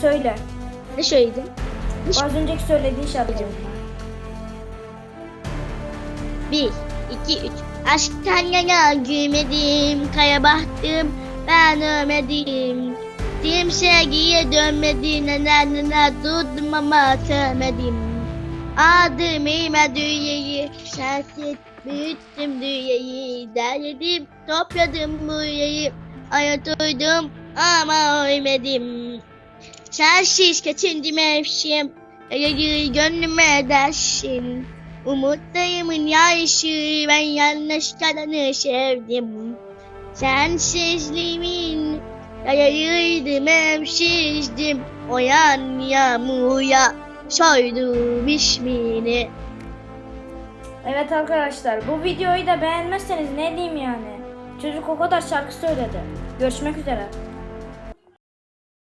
Söyle. Ne söyledim? Az önceki söylediğin şarkı. Bir, iki, üç. Aşktan yana gülmedim, kaya baktım, ben ölmedim. Dim sevgiye dönmedim, neler neler durdum ama sevmedim. Adım eğme dünyayı, sensiz büyüttüm dünyayı. Derledim, topladım burayı, hayat uydum ama ölmedim. Sensiz kaçıncı mevsim, gönlüme dersin. Umuttayımın yaşı ben yanlış kadını sevdim. Sensizliğimin yayayıydım emsizdim. O yan yağmura soydum ismini. Evet arkadaşlar bu videoyu da beğenmezseniz ne diyeyim yani. Çocuk o kadar şarkı söyledi. Görüşmek üzere.